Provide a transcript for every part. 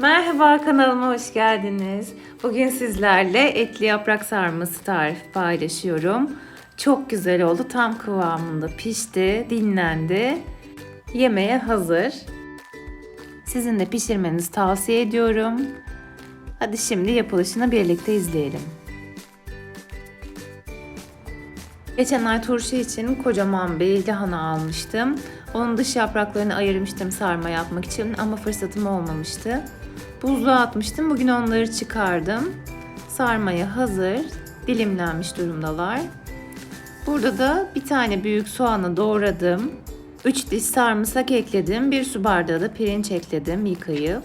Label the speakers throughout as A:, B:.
A: Merhaba kanalıma hoş geldiniz. Bugün sizlerle etli yaprak sarması tarifi paylaşıyorum. Çok güzel oldu. Tam kıvamında pişti, dinlendi. Yemeğe hazır. Sizin de pişirmenizi tavsiye ediyorum. Hadi şimdi yapılışını birlikte izleyelim. Geçen ay turşu için kocaman bir lahana almıştım. Onun dış yapraklarını ayırmıştım sarma yapmak için ama fırsatım olmamıştı. Buzluğa atmıştım. Bugün onları çıkardım. Sarmaya hazır. Dilimlenmiş durumdalar. Burada da bir tane büyük soğanı doğradım. 3 diş sarımsak ekledim. 1 su bardağı da pirinç ekledim yıkayıp.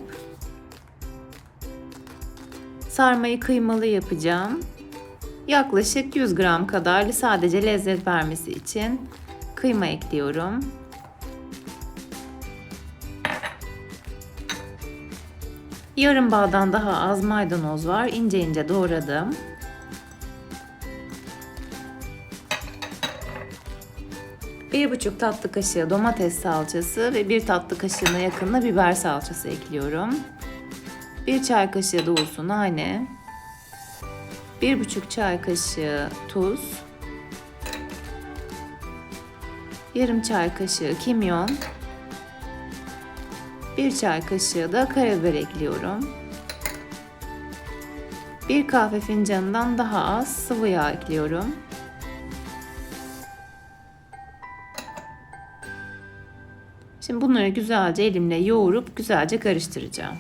A: Sarmayı kıymalı yapacağım. Yaklaşık 100 gram kadar sadece lezzet vermesi için kıyma ekliyorum. Yarım bağdan daha az maydanoz var. İnce ince doğradım. Bir buçuk tatlı kaşığı domates salçası ve bir tatlı kaşığına yakınla biber salçası ekliyorum. Bir çay kaşığı dolusu nane. Bir buçuk çay kaşığı tuz. Yarım çay kaşığı kimyon. Bir çay kaşığı da karabiber ekliyorum. Bir kahve fincanından daha az sıvı yağ ekliyorum. Şimdi bunları güzelce elimle yoğurup güzelce karıştıracağım.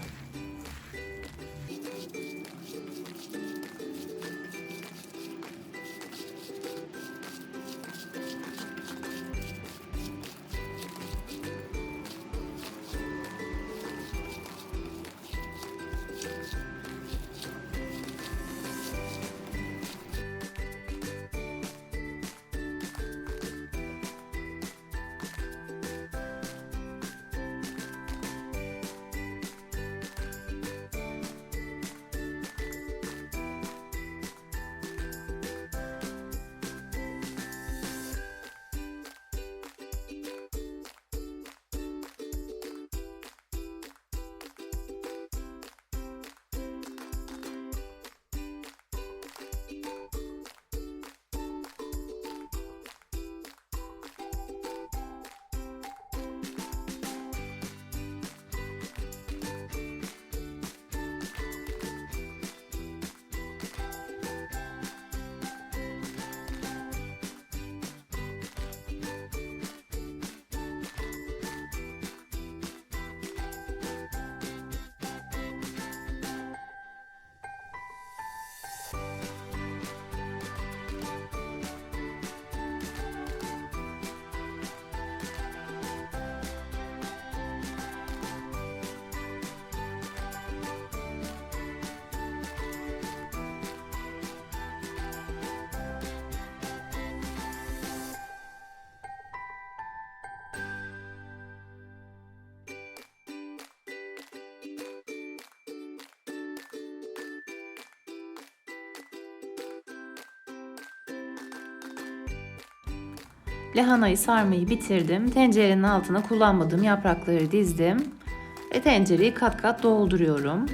A: Lahanayı sarmayı bitirdim. Tencerenin altına kullanmadığım yaprakları dizdim. Ve tencereyi kat kat dolduruyorum.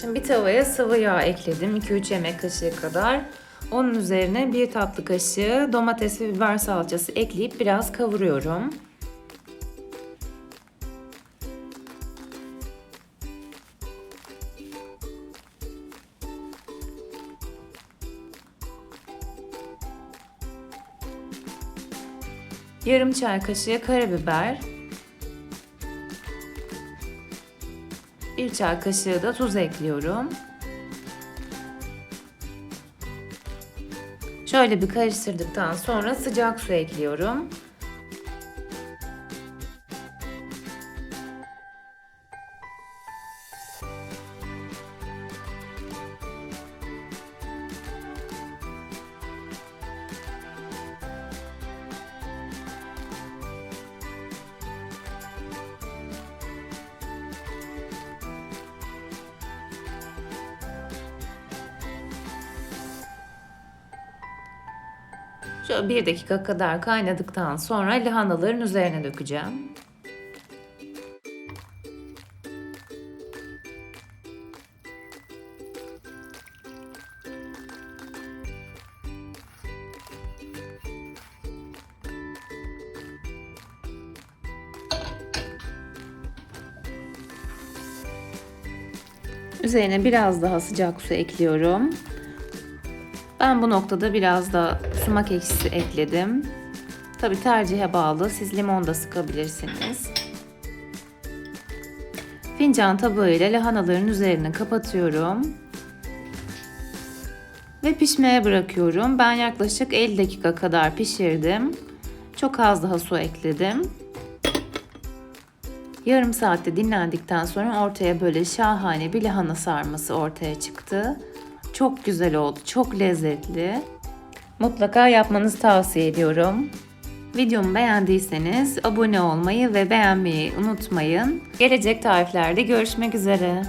A: Şimdi bir tavaya sıvı yağ ekledim. 2-3 yemek kaşığı kadar. Onun üzerine bir tatlı kaşığı domates ve biber salçası ekleyip biraz kavuruyorum. Yarım çay kaşığı karabiber. Bir çay kaşığı da tuz ekliyorum. Şöyle bir karıştırdıktan sonra sıcak su ekliyorum. Şöyle bir dakika kadar kaynadıktan sonra lahanaların üzerine dökeceğim. Üzerine biraz daha sıcak su ekliyorum. Ben bu noktada biraz da sumak ekşisi ekledim. Tabi tercihe bağlı. Siz limon da sıkabilirsiniz. Fincan tabağıyla lahanaların üzerine kapatıyorum. Ve pişmeye bırakıyorum. Ben yaklaşık 50 dakika kadar pişirdim. Çok az daha su ekledim. Yarım saatte dinlendikten sonra ortaya böyle şahane bir lahana sarması ortaya çıktı. Çok güzel oldu, çok lezzetli. Mutlaka yapmanızı tavsiye ediyorum. Videomu beğendiyseniz abone olmayı ve beğenmeyi unutmayın. Gelecek tariflerde görüşmek üzere.